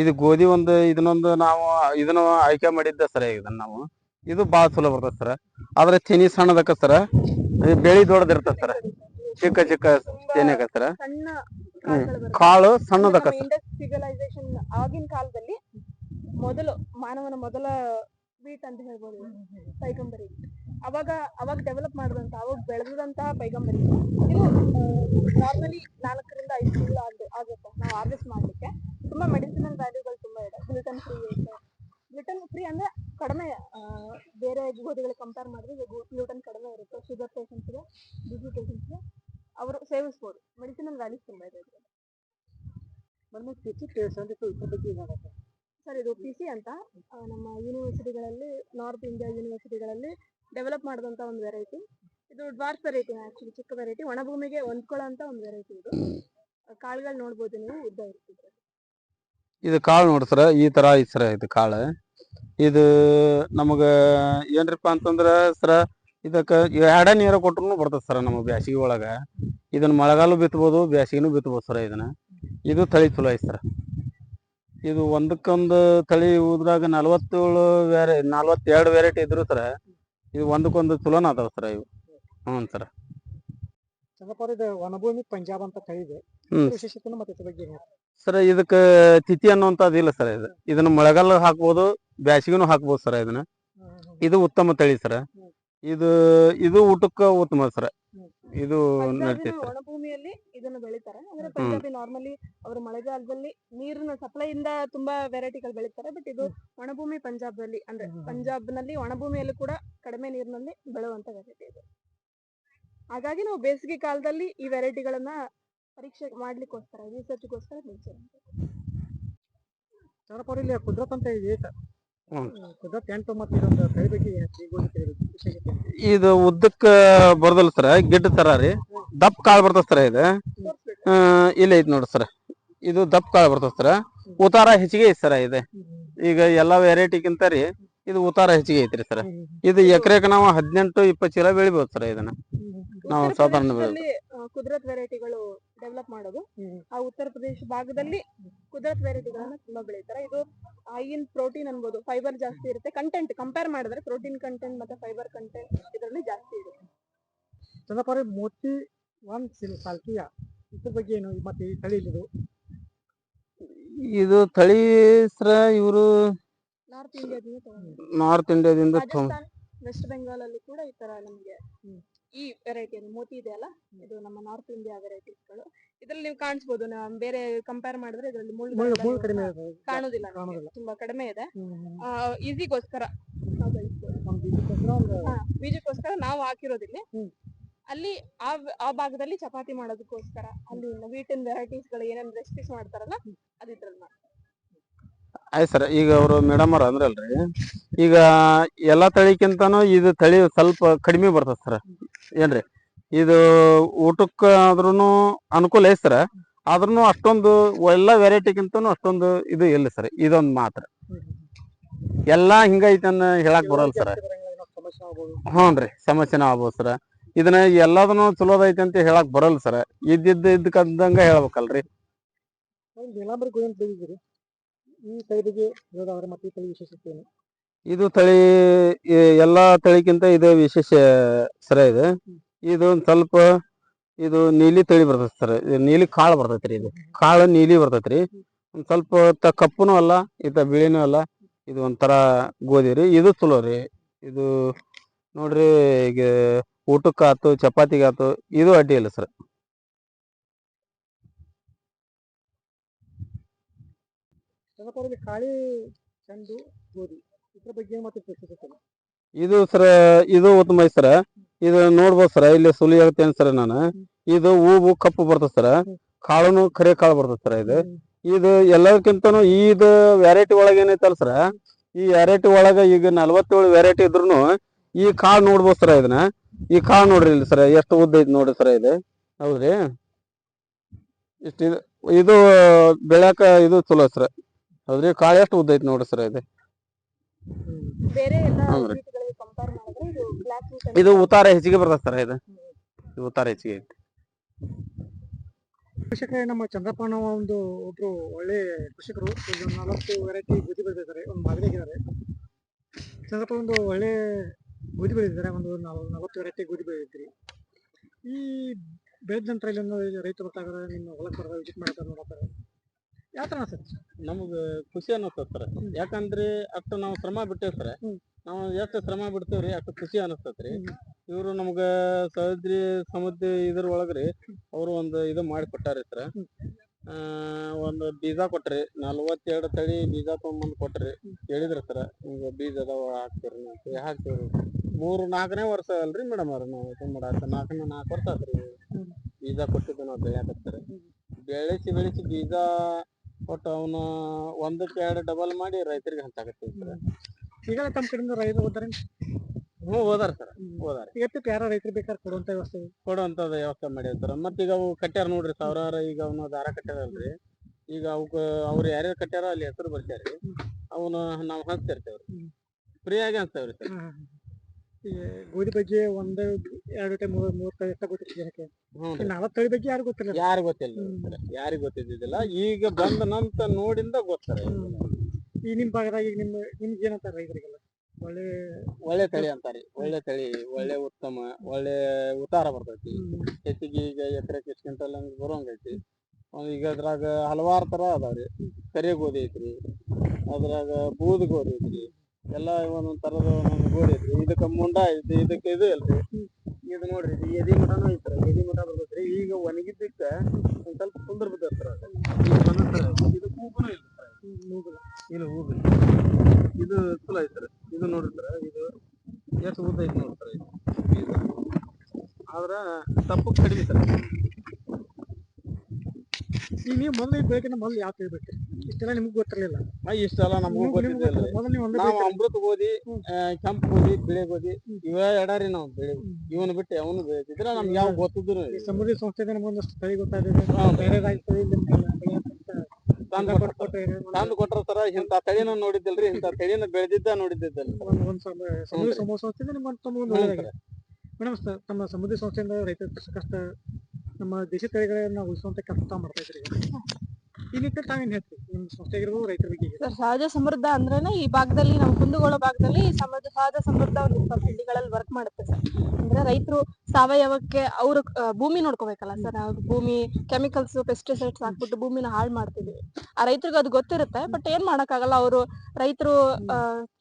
ಇದು ಗೋಧಿ ಒಂದು ಇದನ್ನೊಂದು ನಾವು ಇದನ್ನ ಆಯ್ಕೆ ಮಾಡಿದ್ದ ಸರ ಇದನ್ನ ನಾವು. ಇದು ಬಹಳ ಚಲೋ ಬರ್ತದೆ ಸರ. ಆದ್ರೆ ತೆನಿ ಸಣ್ಣದಕ್ಕ ಸರ ಬೆಳಿ ದೊಡ್ಡದಿರ್ತದೆ ಸರ. ಚಿಕ್ಕ ಚಿಕ್ಕ ತೆನೆಗ ಸರ. ಕಾಳು ಸಣ್ಣದಕ್ಕ ಸರ್. ಸಿವಿಲೈಸೇಷನ್ ಆಗಿನ ಕಾಲದಲ್ಲಿ ಮೊದಲು ಮಾನವನ ಮೊದಲ ಬೀಟ್ ಅಂತ ಹೇಳ್ಬೋದು ಪೈಗಂಬರಿ ಅವಾಗ ಅವಾಗ ಡೆವಲಪ್ ಮಾಡಿದಂತ ಅವಾಗ ಬೆಳೆದಂತಹ ಪೈಗಂಬರಿ ಇದು ನಾರ್ಮಲಿ ನಾಲ್ಕರಿಂದ ಐದು ತಿಂಗಳು ಆಗ ಆಗುತ್ತೆ ನಾವು ಹಾರ್ವೆಸ್ಟ್ ಮಾಡ್ಲಿಕ್ಕೆ ತುಂಬಾ ಮೆಡಿಸಿನಲ್ ವ್ಯಾಲ್ಯೂಗಳು ತುಂಬಾ ಇದೆ ಗ್ಲುಟನ್ ಫ್ರೀ ಇರುತ್ತೆ ಗ್ಲುಟನ್ ಫ್ರೀ ಅಂದ್ರೆ ಕಡಿಮೆ ಬೇರೆ ಗೋಧಿಗಳಿಗೆ ಕಂಪೇರ್ ಮಾಡಿದ್ರೆ ಗ್ಲೂಟನ್ ಕಡಿಮೆ ಇರುತ್ತೆ ಶುಗರ್ ಪೇಷಂಟ್ಸ್ಗೆ ಬಿಸಿ ಪೇಷಂಟ್ಸ್ಗೆ ಅವರು ಸೇವಿಸ್ಬೋದು ಮೆಡಿಸಿನಲ್ ವ್ಯಾಲ್ಯೂಸ್ ತುಂಬಾ ಇದೆ ಮೇಡಮ್ ನಮ್ಮ ಟೇಸ್ಟ್ ಟು ಇದ್ರ ಬಗ್ಗೆ ಏನಾಗುತ್ತೆ ಸರ್ ಇದು ಪಿ ಸಿ ಅಂತ ನಮ್ಮ ಯೂನಿವರ್ಸಿಟಿಗಳಲ್ಲಿ ನಾರ್ತ್ ಇಂಡಿಯಾ ಯೂನಿವರ್ಸಿಟಿಗಳಲ್ಲಿ ಡೆವಲಪ್ ಮಾಡಿದಂಥ ಒಂದು ವೆರೈಟಿ ಇದು ಡ್ವಾರ್ಸ್ ವೆರೈಟಿ ಆ್ಯಕ್ಚುಲಿ ಚಿಕ್ಕ ವೆರೈಟಿ ಒಣಭೂಮಿಗೆ ಹೊಂದ್ಕೊಳ್ಳೋ ಅಂತ ಒಂದು ವೆರೈಟಿ ಇದು. ಕಾಳುಗಳು ನೋಡ್ಬೋದು ನೀವು, ಉದ್ದ ಇದು ಕಾಳು ನೋಡಿ ಸರ, ಈ ತರ ಐತಿ ಸರ ಇದು ಕಾಳು. ಇದು ನಮಗ ಏನ್ರಿಪ್ಪ ಅಂತಂದ್ರ ಸರ, ಇದಕ್ಕ ಎರಡ ನೀರ ಕೊಟ್ರು ಬರ್ತದ ಸರ ನಮ್ಮ ಬ್ಯಾಸಿಗೆ ಒಳಗೆ. ಇದನ್ನ ಮಳೆಗಾಲ ಬಿತ್ತಬಹುದು ಬ್ಯಾಸಿಗೆನೂ ಬಿತ್ತಬಹುದು ಸರ ಇದನ್ನ. ಇದು ತಳಿ ಚಲೋ ಐತೆ ಸರ. ಇದು ಒಂದಕ್ಕೊಂದು ತಳಿ ಉದ್ರಾಗ ನಲವತ್ತೇಳು ವ್ಯಾರೆ ನಲವತ್ತೆರಡು ವೆರೈಟಿ ಇದ್ರು ಸರ ಇದು ಒಂದಕ್ಕೊಂದು ಚಲೋನ ಅದಾವ ಸರ ಇವು. ಹ್ಞೂ ಸರ. ಚಂದ್ರಪ್ಪ ಇದು ವನಭೂಮಿ ಪಂಜಾಬ್ ಅಂತ ತಳಿ ಇದೆ. ಹ್ಮ್. ವಿಶೇಷತೆ ಮತ್ತೆ ಇದ್ರ ಬಗ್ಗೆ ಏನ್ ಹೇಳ್ತೀರಾ? ಸರ್ ಇದಕ್ಕ ತಿಥಿ ಅನ್ನುವಂಥದ್ದು ಇಲ್ಲ ಸರ್ ಇದು. ಇದನ್ನ ಮಳೆಗಾಲ ಹಾಕ್ಬೋದು ಬ್ಯಾಸಿಗೆನೂ ಹಾಕ್ಬೋದು ಸರ್ ಇದನ್ನ. ಹ್ಮ್, ಹ್ಮ್, ಇದು ಉತ್ತಮ ತಳಿ ಸರ್. ಇದು ಇದು ಊಟಕ್ಕೆ ಉತ್ತಮ ಸರ್. ಇದು ನಡಿತೈತಿ. ಸರ್ ಒಣಭೂಮಿಯಲ್ಲಿ ಇದನ್ನ ಬೆಳಿತಾರೆ. ಅಂದ್ರೆ ಪಂಜಾಬಿ ನಾರ್ಮಲಿ ಅವರು ಮಳೆಗಾಲದಲ್ಲಿ ನೀರಿನ ಸಪ್ಲೈ ಇಂದ ತುಂಬಾ ವೆರೈಟಿಗಳು ಬೆಳಿತಾರೆ. ಬಟ್ ಇದು ಒಣಭೂಮಿ ಪಂಜಾಬ್ ಅಲ್ಲಿ ಅಂದ್ರೆ ಪಂಜಾಬ್ನಲ್ಲಿ ಪಂಜಾಬ್ನಲ್ಲಿ ಒಣಭೂಮಿಯಲ್ಲೂ ಕೂಡ ಕಡಿಮೆ ನೀರಿನಲ್ಲಿ ಬೆಳೆಯುವಂತ ವೆರೈಟಿ ಇದು. ಹಾಗಾಗಿ ನಾವು ಬೇಸಿಗೆ ಕಾಲದಲ್ಲಿ ಈ ವೆರೈಟಿಗಳನ್ನ ಪರೀಕ್ಷೆ ಮಾಡ್ಲಿಕ್ಕೋಸ್ಕರ ರಿಸರ್ಚ್ಗೋಸ್ಕರ ಬೆಳೆಸಿರೋದು ಚಂದ್ರಪ್ಪ ಅವ್ರೆ, ಇಲ್ಲಿ ಕುದ್ರತ್ ಅಂತ ಇದೆ. ಕುದ್ರತ್ ಎಂಟು ಮತ್ತೆ ಇದೊಂದು? ಇದು ಉದ್ದಕ್ಕ ಬರ್ದಲ್ ಸರ್ ಗಿಡ್ಡ ತರ ರೀ. ದಪ್ಪ ಕಾಳು ಬರ್ತದ ಸರ್ ಇದು. ಇಲ್ಲ ಐತಿ ನೋಡ್ರಿ ಸರ್. ಇದು ದಪ್ಪ ಕಾಳು ಬರ್ತದ ಸರ್. ಉತಾರ ಹೆಚ್ಚಿಗೆ ಐತಿ ಸರ್ ಇದು. ಈಗ ಎಲ್ಲಾ ವೆರೈಟಿಗಿಂತ ರೀ ಇದು ಉತಾರ ಹೆಚ್ಚಿಗೆ ಐತ್ರಿ ಸರ್. ಇದು ಎಕರೆಕ್ ನಾವು ಹದಿನೆಂಟು ಇಪ್ಪತ್ತು ಚೀಲ ಬೆಳಿಬಹುದು ಸರ್ ಇದನ್ನ. ನಾವು ಸಾಧಾರಣ ಕುದರತ್ ವೆರೈಟಿಗಳು ಡೆವಲಪ್ ಮಾಡೋದು. ಆ ಉತ್ತರ ಪ್ರದೇಶ ಭಾಗದಲ್ಲಿ ಕುದರತ್ ವೆರೈಟಿಗಳನ್ನ ತುಂಬಾ ಬೆಳೀತಾರೆ. ಇದು ಹೈಯಿನ್ ಪ್ರೋಟೀನ್ ಅನ್ಬೋದು. ಫೈಬರ್ ಜಾಸ್ತಿ ಇರುತ್ತೆ. ಕಂಟೆಂಟ್ ಕಂಪೇರ್ ಮಾಡಿದ್ರೆ ಪ್ರೋಟೀನ್ ಕಂಟೆಂಟ್ ಮತ್ತೆ ಫೈಬರ್ ಕಂಟೆಂಟ್ ಇದರಲ್ಲಿ ಜಾಸ್ತಿ ಇದೆ ಸಾಲ್ಕಿಯ ಇದ್ರ ಬಗ್ಗೆ ಏನು ಮತ್ತೆ ಈ ತಳಿ ಇಲ್ಲದು ಇದು ತಳಿ ಸರ ಇವರು ನಾರ್ತ್ ಇಂಡಿಯಾದಿಂದ. ನಾರ್ತ್ ಇಂಡಿಯಾದಿಂದ ರಾಜಸ್ಥಾನ್ ವೆಸ್ಟ್ ಬೆಂಗಾಲ್ ಅಲ್ಲಿ ಕೂಡ ಈ ತರ ನಮ್ಗೆ ಈ ವೆರೈಟಿ ಮೋತಿ ಇದೆ ಅಲ್ಲ ಇದು ನಮ್ಮ ನಾರ್ತ್ ಇಂಡಿಯಾ ವೆರೈಟೀಸ್ಗಳು ಇದ್ರಲ್ಲಿ ನೀವು ಕಾಣಿಸಬಹುದು ಬೇರೆ ಕಂಪೇರ್ ಮಾಡಿದ್ರೆ ಇದರಲ್ಲಿ ಮುಳ್ಳು ಮುಳ್ಳು ಮುಳ್ಳು ಕಡಿಮೆ. ಕಾಣೋದಿಲ್ಲ ನಮ್ಗೆ. ಕಾಣೋದಿಲ್ಲ. ತುಂಬಾ ಕಡಿಮೆ ಇದೆ ಹ್ಮ್, ಹ್ಮ್. ಈಸಿಗೋಸ್ಕರ ನಾವು ಬೆಳೆಸ್ಬೋದು ಒಂದು ಬೀಜಕ್ಕೋಸ್ಕರ ಒಂದು ಹಾ, ಬೀಜಕ್ಕೋಸ್ಕರ ನಾವು ಹಾಕಿರೋದಿಲ್ಲಿ ಹ್ಮ್. ಅಲ್ಲಿ ಆ ಆ ಭಾಗದಲ್ಲಿ ಚಪಾತಿ ಮಾಡೋದಕ್ಕೋಸ್ಕರ ಅಲ್ಲಿ ವೀಟಿನ ವೆರೈಟೀಸ್ಗಳು ಏನೇನು ರೆಸಿಪೀಸ್ ಮಾಡ್ತಾರಲ್ಲ ಅದು ಇದ್ರಲ್ಲಿ ಮಾಡ್ತಾರೆ ಆಯ್ತು ಸರ್ ಈಗ ಅವರು ಮೇಡಮ್ ಅವ್ರ ಅಂದ್ರಲ್ರಿ ಈಗ ಎಲ್ಲಾ ತಳಿಕ್ಕಿಂತನೂ ಇದು ತಳಿ ಸ್ವಲ್ಪ ಕಡಿಮೆ ಬರ್ತದೆ ಸರ್. ಏನ್ರಿ ಇದು ಊಟಕ್ಕ ಆದ್ರೂ ಅನುಕೂಲ ಐತಿ ಸರ್ ಆದ್ರೂ ಅಷ್ಟೊಂದು ಎಲ್ಲ ವೆರೈಟಿಗಿಂತನೂ ಅಷ್ಟೊಂದು ಇದು ಇಲ್ಲ ಸರ್ ಇದೊಂದು ಮಾತ್ರ. ಎಲ್ಲ ಹಿಂಗೈತೆ ಅನ್ನ ಹೇಳಕ್ ಬರಲ್ಲ ಸರ್. ಹ್ಞೂ ರೀ ಸಮಸ್ಯೆನ ಆಗ್ಬೋದು ಸರ್. ಇದನ್ನ ಎಲ್ಲದನ್ನು ಚಲೋದೈತಿ ಅಂತ ಹೇಳಕ್ ಬರಲ್ಲ ಸರ್. ಇದ್ದಿದ್ದ ಇದ್ದಕ್ಕಂದಂಗ ಹೇಳ್ಬೇಕಲ್ರಿ. ಒಂದು ನೀಲಾಂಬರಿ ಗೋಧಿ ಅಂತ ಬೆಳೆದಿದ್ದೀರಿ ಈ ತಳಿ ಹೇಳೋದಾದ್ರೆ ಮತ್ತೆ ಈ ತಳಿ ವಿಶೇಷತೆ ಏನು? ಇದು ತಳಿ ಈ ಎಲ್ಲಾ ತಳಿಗಿಂತ ಇದು ವಿಶೇಷ ಸರ ಇದು. ಇದು ಒಂದ್ ಸ್ವಲ್ಪ ಇದು ನೀಲಿ ತಳಿ ಬರ್ತೈತಿ ಸರ್. ನೀಲಿ ಕಾಳು ಬರ್ತೈತ್ರಿ ಇದು. ಕಾಳು ನೀಲಿ ಬರ್ತೈತ್ರಿ ಒಂದ್ ಸ್ವಲ್ಪ ತ ಕಪ್ಪುನು ಅಲ್ಲ ಇತ ಬಿಳಿನೂ ಅಲ್ಲ ಇದು ಒಂಥರ ಗೋಧಿ ರೀ. ಇದು ಚಲೋ ರೀ. ಇದು ನೋಡ್ರಿ ಈಗ ಊಟಕ್ಕಾತು ಚಪಾತಿಗಾತು ಇದು ಅಡ್ಡಿ ಇಲ್ಲ ಸರ್. ಕಾಳಿ ಚೆಂಡು ಗೋಧಿ ಇದ್ರ ಬಗ್ಗೆ ಇದು ಸರ ಇದು ಉತ್ತಮ ಐತಿ ಸರ. ಇದು ನೋಡ್ಬೋದು ಸರ ಇಲ್ಲಿ ಸುಲಿ ಆಗುತ್ತೆ ಸರ್ ನಾನು. ಇದು ಹೂವು ಕಪ್ಪು ಬರ್ತದೆ ಸರ. ಕಾಳುನು ಕರೆ ಕಾಳು ಬರ್ತದೆ ಸರ ಇದು. ಇದು ಎಲ್ಲದಕ್ಕಿಂತನೂ ಇದು ವೆರೈಟಿ ಒಳಗೆ ಏನೈತಲ್ಲ ಸರ. ಈ ವೆರೈಟಿ ಒಳಗ ಈಗ ನಲ್ವತ್ತೇಳು ವೆರೈಟಿ ಇದ್ರುನು ಈ ಕಾಳು ನೋಡ್ಬೋದು ಸರ ಇದನ್ನ? ಈ ಕಾಳು ನೋಡ್ರಿ ಇಲ್ಲಿ ಸರ ಎಷ್ಟು ಉದ್ದ ಐತಿ ನೋಡ್ರಿ ಸರ ಇದೆ? ಹೌದ್ರಿ? ಇಷ್ಟ ಇದು ಇದು ಬೆಳ್ಯಾಕ ಇದು ಚಲೋ ಸರ. ಹೌದ್ರಿ? ಕಾಳು ಎಷ್ಟು ಉದ್ದ ಐತಿ ನೋಡ್ರಿ ಸರ ಇದು? ಬೇರೆ ಎಲ್ಲ ಹೌದ್ರಿ. ವೀಟ್ಗಳಿಗೆ ಕಂಪೇರ್ ಮಾಡಿದ್ರೆ ಇದು ಉತ್ತಾರ ಹೆಚ್ಚಿಗೆ ಬರ್ತದೆ ಸರ ಇದು? ಇದು ಉತ್ತಾರ ಹೆಚ್ಚಿಗೆ ಐತಿ. ಕೃಷಿಕರೇ ನಮ್ಮ ಚಂದ್ರಪ್ಪನ ಒಂದು ಒಬ್ರು ಒಳ್ಳೆ ಕೃಷಿಕರು. ಒಂದು ನಲವತ್ತು ವೆರೈಟಿ ಬುದ್ಧಿ ಬೆಳೆದಿದ್ದಾರೆ ಒಂದು ಮಾದರಿಯಾಗಿದ್ದಾರೆ ಚಂದ್ರಪ್ಪ ಒಂದು ಒಳ್ಳೆ ಗೋಧಿ ಬೆಳೆದಿದ್ದಾರೆ ಒಂದು ನಾಲ್ಕು ನಲವತ್ತು ವೆರೈಟಿ ಗೋಧಿ ಬೆಳೆದಿದ್ರಿ. ಈ ಬೆಳೆದ ನಂತರ ಇಲ್ಲೊಂದು ರೈತ ಬರ್ತಾರೆ ನಿಮ್ಮ ಹೊಲಕ್ಕೆ ಬರ್ತಾರೆ ವಿಸಿಟ್ ಮಾಡ್ತಾರೆ ನೋಡ್ತಾರೆ ಯಾವ ಥರ ಸರ್ ನಮಗ ಖುಷಿ ಅನ್ನಿಸ್ತದೆ ಸರ್ ಯಾಕಂದ್ರೆ ಅಷ್ಟು ನಾವು ಶ್ರಮ ಬಿಟ್ಟೇವೆ ಸರ್ ನಾವು ಎಷ್ಟು ಶ್ರಮ ಬಿಡ್ತೇವ್ರಿ ಅಷ್ಟು ಖುಷಿ ಅನಸ್ತತ್ರಿ ಹ್ಮ್. ಇವರು ನಮ್ಗೆ ಸಹದ್ರಿ ಸಮುದ್ರ ಇದ್ರ ಒಳಗ್ರಿ ಅವರು ಒಂದು ಇದು ಮಾಡಿ ಕೊಟ್ಟಾರಿ ಸರ್ ಒಂದು ಬೀಜ ಕೊಟ್ರಿ, ನಲ್ವತ್ತೆರಡು ತಳಿ ಬೀಜ ತೊಗೊಂಬಂದು ಕೊಟ್ರಿ. ಹೇಳಿದ್ರ ಸರ್, ಹಿಂಗ ಬೀಜ ಅದಾವ ಹಾಕ್ತೀರಿ ಅಂತ ಹಾಕ್ತೀವಿ ಮೂರು ನಾಲ್ಕನೇ ವರ್ಷ ಅಲ್ರಿ ಮೇಡಮ್ ಅವ್ರ, ನಾವು ಇದು ಮಾಡಾಕ ನಾಲ್ಕನೇ ನಾಲ್ಕು ವರ್ಷ ಆತ್ರಿ. ಬೀಜ ಕೊಟ್ಟಿದ್ದು ನಾವು ಬೆಳೆಯಾಕತ್ತಾರೆ ಬೆಳೆಸಿ ಬೆಳೆಸಿ ಬೀಜ ಕೊಟ್ಟು ಅವನ ಒಂದಕ್ಕೆ ಎರಡು ಡಬಲ್ ಮಾಡಿ ರೈತರಿಗೆ ಹಂಚಾಕತ್ತೀವಿ ಸರ್. ಈಗ ತಮ್ಮ ಕಡೆಯಿಂದ ರೈತರು ಹೋದರೆ ಹ್ಞೂ ಹೋದಾರ ಸರ್ ಇವತ್ತು ಯಾರ ರೈತರು ಬೇಕಾದ್ರೆ ಕೊಡುವಂತ ವ್ಯವಸ್ಥೆ. ಕೊಡುವಂಥದ್ದು ವ್ಯವಸ್ಥೆ ಮಾಡ್ಯಾರ ಸರ್. ಮತ್ತೆ ಈಗ ಅವು ಕಟ್ಟ್ಯಾರ ನೋಡ್ರಿ ಸಾವಿರಾರು ಈಗ ಅವನು ದಾರ ಕಟ್ಟ್ಯಾರಲ್ರಿ. ಈಗ ಅವಕ್ಕ ಅವ್ರು ಯಾರ್ಯಾರು ಕಟ್ಟ್ಯಾರೋ ಅಲ್ಲಿ ಹೆಸರು ಬರ್ಸ್ಯಾರಿ. ಅವನು ನಾವು ಹಂಚ್ತಿರ್ತೇವ್ರಿ ಫ್ರೀ ಸರ್. ಹಾ, ಹಾ. ಈ ಗೋಧಿ ಬಗ್ಗೆ ಒಂದು ಎರಡು ಟೈಮ್ ಮೂರು ಮೂರು ತಳಿ ಎಷ್ಟ ಗೊತ್ತಿತ್ತು ಜನಕ್ಕೆ? ಹ್ಞೂ ಈ ನಾಲ್ಕು ತಳಿ ಬಗ್ಗೆ ಯಾರು ಗೊತ್ತಿಲ್ಲ ಯಾರು ಗೊತ್ತಿಲ್ಲ. ಸರ್. ಯಾರಿಗ್ ಗೊತ್ತಿದ್ದಿದ್ದಿಲ್ಲ. ಈಗ ಬಂದ ನಂತರ ನೋಡಿಂದ ಗೊತ್ತಾರ ಈ ನಿಮ್ಮ ಭಾಗದಾಗ ಈಗ ನಿಮ್ಮ ನಿಮ್ಗೆ ಏನಂತಾರೆ ರೈತರಿಗೆಲ್ಲ? ಒಳ್ಳೆ ಒಳ್ಳೆ ತಳಿ ಅಂತಾರಿ. ಒಳ್ಳೆ ತಳಿ ಒಳ್ಳೆ ಉತ್ತಮ ಒಳ್ಳೆ ಉತ್ತಾರ ಬರ್ತೈತಿ. ಹೆಚ್ಚಿಗೆ ಈಗ ಎಕರೆಕ್ ಎಷ್ಟು ಕ್ವಿಂಟಲ್ ಹಂಗ ಬರೋಂಗೈತಿ. ಅವ್ನ್ ಈಗ ಅದ್ರಾಗ ಹಲವಾರು ತರ ಅದಾವ್ರಿ. ಕರಿ ಗೋಧಿ ಐತ್ರಿ ಅದ್ರಾಗ ಬೂದ್ ಗೋಧಿ ಐತ್ರಿ ಎಲ್ಲಾ ಒಂದೊಂದ್ ತರದ ಒಂದೊಂದ್ ಗೋಧಿ ಐತ್ರಿ. ಇದಕ್ಕ ಮುಂಡ ಐತಿ ಇದಕ್ಕ ಇದು ಇಲ್ರಿ. ಇದು ನೋಡ್ರಿ ಇದು ಎದಿ ಮಟನೂ ಐತ್ರ. ಎದಿ ಮಟ ಬರ್ತೈತ್ರಿ. ಈಗ ಒಣಗಿದ್ದಕ್ಕ ಒಂದ್ ಸ್ವಲ್ಪ ಸುಂದರ ಬಿದ್ದೈತ್ರ ಈಗ ಬಂದತ್ರ. ಇದು ಕೂಗುನು ಇಲ್ಲ ಹೂ ಮೂಗುಲ. ಇದು ಚಲೋ ಐತ್ರ. ಇದು ನೋಡ್ರಿ ಇದು ಎಷ್ಟು ಉದ್ದ ಐತಿ ಇದು ಆದ್ರ ತಪ್ಪು ಕಡಿಮೆ ಸರ್ ಈಗ ನೀವು ಮೊದಲು ಬೆಳಕಿನ ಮೊದಲು ಯಾಕೆ ಹೇಳ್ಬೇಕು ಇಷ್ಟೆಲ್ಲ ನಿಮ್ಗೆ ಗೊತ್ತಿರಲಿಲ್ಲ. ಇಷ್ಟೆಲ್ಲ ನಮಗೂ ಗೊತ್ತಿದ್ದಿಲ್ಲ ಮೊದಲು ನೀವು ಒಂದೇ ನಾವು ಅಮೃತ ಗೋಧಿ. ಕೆಂಪು ಗೋಧಿ ಬಿಳೆ ಗೋಧಿ. ಇವ ಎಡಾರಿ ನಾವು ಬೆಳೆ ಇವನು ಬಿಟ್ಟು ಅವನು ಬೆಳೆದಿದ್ರೆ ನಮ್ಗೆ ಯಾವ ಗೊತ್ತಿದ್ರು ಸಮೃದ್ಧಿ ಸಂಸ್ಥೆ ನಮಗೊಂದಷ್ಟು ತಳಿ ಗೊತ್ತಾಗಿದೆ. ಬೇರೆ ರಾಜ್ಯದಲ್ಲಿ ತಂದು ಕೊಟ್ಟರ ತರ ಸರ ಇಂತ ತಳಿನ ನೋಡಿದ್ದಲ್ರಿ ಇಂತ ತಳಿನ ಬೆಳೆದಿದ್ದ ನೋಡಿದ್ದಿದ್ದಲ್ಲ ಮೇಡಮ್ ತಮ್ಮ ಸಮೃದ್ಧಿ ಸಂಸ್ಥೆಯಿಂದ ರೈತ ಕಷ್ಟ ನಮ್ಮ ದೇಶಿ ತಳಿಗಳನ್ನ ಉಳಿಸುವಂತ ಕೆಲಸ ಮಾಡ್ತಾ ಇದ್ರಿ. ಈ ನಿಟ್ಟಿನಲ್ಲಿ ಹೇಳ್ತೀವಿ ನಿಮ್ ನಿಮ್ಮ ಸಂಸ್ಥೆಗಿರ್ಬೋದು ರೈತರ ಬಗ್ಗೆ ಸರ್ ಸಹಜ ಸಮೃದ್ಧ ಅಂದ್ರೇನೆ ಈ ಭಾಗದಲ್ಲಿ ನಮ್ಮ ಕುಂದಗೋಳ ಭಾಗದಲ್ಲಿ ಸಮೃದ್ಧ ಸಹಜ ಸಮೃದ್ಧ ಒಂದು ಇಪ್ಪತ್ತು ಹಳ್ಳಿಗಳಲ್ಲಿ ವರ್ಕ್ ಮಾಡುತ್ತೆ ಸರ್. ಅಂದ್ರೆ ರೈತರು ಸಾವಯವಕ್ಕೆ ಅವರು ಭೂಮಿ ನೋಡ್ಕೋಬೇಕಲ್ಲ ಸರ್ ಅವ್ರ ಭೂಮಿ ಕೆಮಿಕಲ್ಸ್ ಪೆಸ್ಟಿಸೈಡ್ಸ್ ಹಾಕ್ಬಿಟ್ಟು ಭೂಮಿನ ಹಾಳು ಮಾಡ್ತಿದೀವಿ ಆ ರೈತರಿಗೆ ಅದು ಗೊತ್ತಿರುತ್ತೆ ಬಟ್ ಏನ್ ಮಾಡಕ್ಕಾಗಲ್ಲ ಅವರು ರೈತರು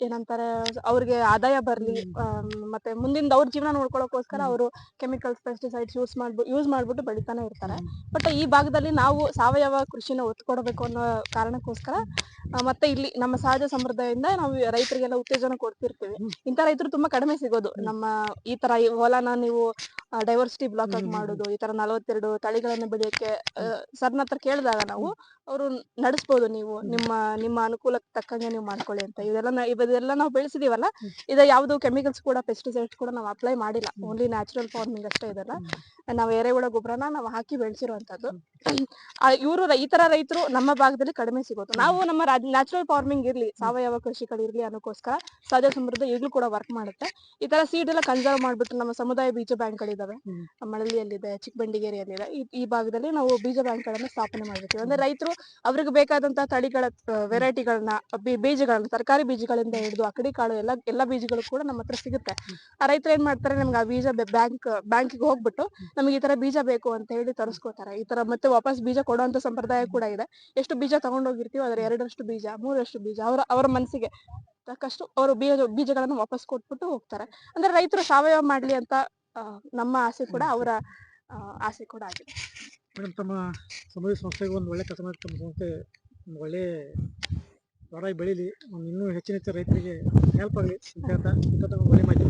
ಏನಂತಾರೆ ಅವ್ರಿಗೆ ಆದಾಯ ಬರ್ಲಿ ಮತ್ತೆ ಮುಂದಿನ ಅವ್ರ ಜೀವನ ನೋಡ್ಕೊಳಕೋಸ್ಕರ ಅವರು ಕೆಮಿಕಲ್ಸ್ ಪೆಸ್ಟಿಸೈಡ್ಸ್ ಯೂಸ್ ಮಾಡ್ಬಿಟ್ಟು ಯೂಸ್ ಮಾಡ್ಬಿಟ್ಟು ಬೆಳಿತಾನೆ ಇರ್ತಾರೆ. ಬಟ್ ಈ ಭಾಗದಲ್ಲಿ ನಾವು ಸಾವಯವ ಕೃಷಿನ ಒತ್ತು ಕೊಡಬೇಕು ಅನ್ನೋ ಕಾರಣಕ್ಕೋಸ್ಕರ ಮತ್ತೆ ಇಲ್ಲಿ ನಮ್ಮ ಸಹಜ ಸಂಪ್ರದಾಯದಿಂದ ನಾವು ರೈತರಿಗೆಲ್ಲ ಉತ್ತೇಜನ ಕೊಡ್ತಿರ್ತೀವಿ. ಇಂಥ ರೈತರು ತುಂಬಾ ಕಡಿಮೆ ಸಿಗೋದು. ನಮ್ಮ ಈ ತರ ಹೊಲನ ನೀವು ಡೈವರ್ಸಿಟಿ ಬ್ಲಾಕ್ ಆಗಿ ಮಾಡೋದು ಈ ತರ ನಲವತ್ತೆರಡು ತಳಿಗಳನ್ನ ಬೆಳೆಯಕ್ಕೆ ಸರ್ನ ಹತ್ರ ಕೇಳಿದಾಗ ನಾವು ಅವರು ನಡೆಸ್ಬೋದು ನೀವು ನಿಮ್ಮ ನಿಮ್ಮ ಅನುಕೂಲಕ್ಕೆ ತಕ್ಕಂಗೆ ನೀವು ಮಾಡ್ಕೊಳ್ಳಿ ಅಂತ. ಇದೆಲ್ಲ ಇದೆಲ್ಲ ನಾವು ಬೆಳೆಸಿದೀವಲ್ಲ ಇದ ಯಾವ್ದು ಕೆಮಿಕಲ್ಸ್ ಕೂಡ ಪೆಸ್ಟಿಸೈಡ್ಸ್ ಕೂಡ ನಾವು ಅಪ್ಲೈ ಮಾಡಿಲ್ಲ. ಓನ್ಲಿ ನ್ಯಾಚುರಲ್ ಫಾರ್ಮಿಂಗ್ ಅಷ್ಟೇ ಇದೆಲ್ಲ. ನಾವು ಎರೆಹುಳ ಗೊಬ್ಬರನ ನಾವು ಹಾಕಿ ಬೆಳೆಸಿರುವಂತದ್ದು ಇವರು ಈ ತರ ರೈತರು ನಮ್ಮ ಭಾಗದಲ್ಲಿ ಕಡಿಮೆ ಸಿಗೋದು. ನಾವು ನಮ್ಮ ನ್ಯಾಚುರಲ್ ಫಾರ್ಮಿಂಗ್ ಇರ್ಲಿ ಸಾವಯವ ಕೃಷಿಗಳು ಇರ್ಲಿ ಅನ್ನೋಕ್ಕೋಸ್ಕರ ಸಹಜ ಸಮೃದ್ಧ ಈಗಲೂ ಕೂಡ ವರ್ಕ್ ಮಾಡುತ್ತೆ. ಈ ತರ ಸೀಡ್ ಎಲ್ಲ ಕನ್ಸರ್ವ್ ಮಾಡ್ಬಿಟ್ಟು ನಮ್ಮ ಸಮುದಾಯ ಬೀಜ ಬ್ಯಾಂಕ್ಗಳಿದಾವೆ. ಗಳಿದಾವೆ ಮಳಲಿಯಲ್ಲಿದೆ ಚಿಕ್ಕಬಂಡಿಗೇರಿಯಲ್ಲಿದೆ. ಈ ಈ ಭಾಗದಲ್ಲಿ ನಾವು ಬೀಜ ಬ್ಯಾಂಕ್ಗಳನ್ನ ಸ್ಥಾಪನೆ ಮಾಡಿರ್ತೀವಿ ಅಂದ್ರೆ ರೈತರು ಅವ್ರಿಗೆ ಬೇಕಾದಂತಹ ತಳಿಗಳ ವೆರೈಟಿಗಳನ್ನ ಬೀಜಗಳನ್ನ ತರಕಾರಿ ಬೀಜಗಳಿಂದ ಹಿಡಿದು ಅಕಡಿ ಕಾಳು ಎಲ್ಲ ಎಲ್ಲ ಬೀಜಗಳು ಕೂಡ ನಮ್ಮ ಹತ್ರ ಸಿಗುತ್ತೆ. ಆ ರೈತರು ಏನ್ ಮಾಡ್ತಾರೆ ನಮ್ಗೆ ಆ ಬೀಜ ಬ್ಯಾಂಕ್ ಬ್ಯಾಂಕಿಗೆ ಹೋಗ್ಬಿಟ್ಟು ನಮಗೆ ಈ ತರ ಬೀಜ ಬೇಕು ಅಂತ ಹೇಳಿ ತರಿಸ್ಕೋತಾರೆ. ಈ ತರ ಮತ್ತೆ ವಾಪಸ್ ಬೀಜ ಕೊಡುವಂತ ಸಂಪ್ರದಾಯ ಕೂಡ ಇದೆ. ಎಷ್ಟು ಬೀಜ ತಗೊಂಡೋಗಿರ್ತೀವಿ ಅದರ ಎರಡರಷ್ಟು ಬೀಜ ಮೂರಷ್ಟು ಬೀಜ ಅವರ ಅವರ ಮನಸ್ಸಿಗೆ ತಕ್ಕಷ್ಟು ಅವರು ಬೀಜ ಬೀಜಗಳನ್ನು ವಾಪಸ್ ಕೊಟ್ಬಿಟ್ಟು ಹೋಗ್ತಾರೆ. ಅಂದ್ರೆ ರೈತರು ಸಾವಯವ ಮಾಡ್ಲಿ ಅಂತ ನಮ್ಮ ಆಸೆ ಕೂಡ ಅವರ ಆಸೆ ಕೂಡ ಆಗಿದೆ. ಮೇಡಮ್ ತಮ್ಮ ಸಮಾಜ ಸಂಸ್ಥೆಗೆ ಒಂದು ಒಳ್ಳೆ ಕೆಲಸ ಮಾಡಿ ತಮ್ಮ ಸಂಸ್ಥೆ ಒಂದು ಒಳ್ಳೆ ದೊಡ್ಡದಾಗಿ ಬೆಳೀಲಿ. ಒಂದು ಇನ್ನೂ ಹೆಚ್ಚಿನ ಹೆಚ್ಚು ರೈತರಿಗೆ ಹೆಲ್ಪ್ ಆಗಲಿ. ಅಂತ ಹೇಳ್ತಾ ಇಂಥ ಒಳ್ಳೆ ಮಾಹಿತಿ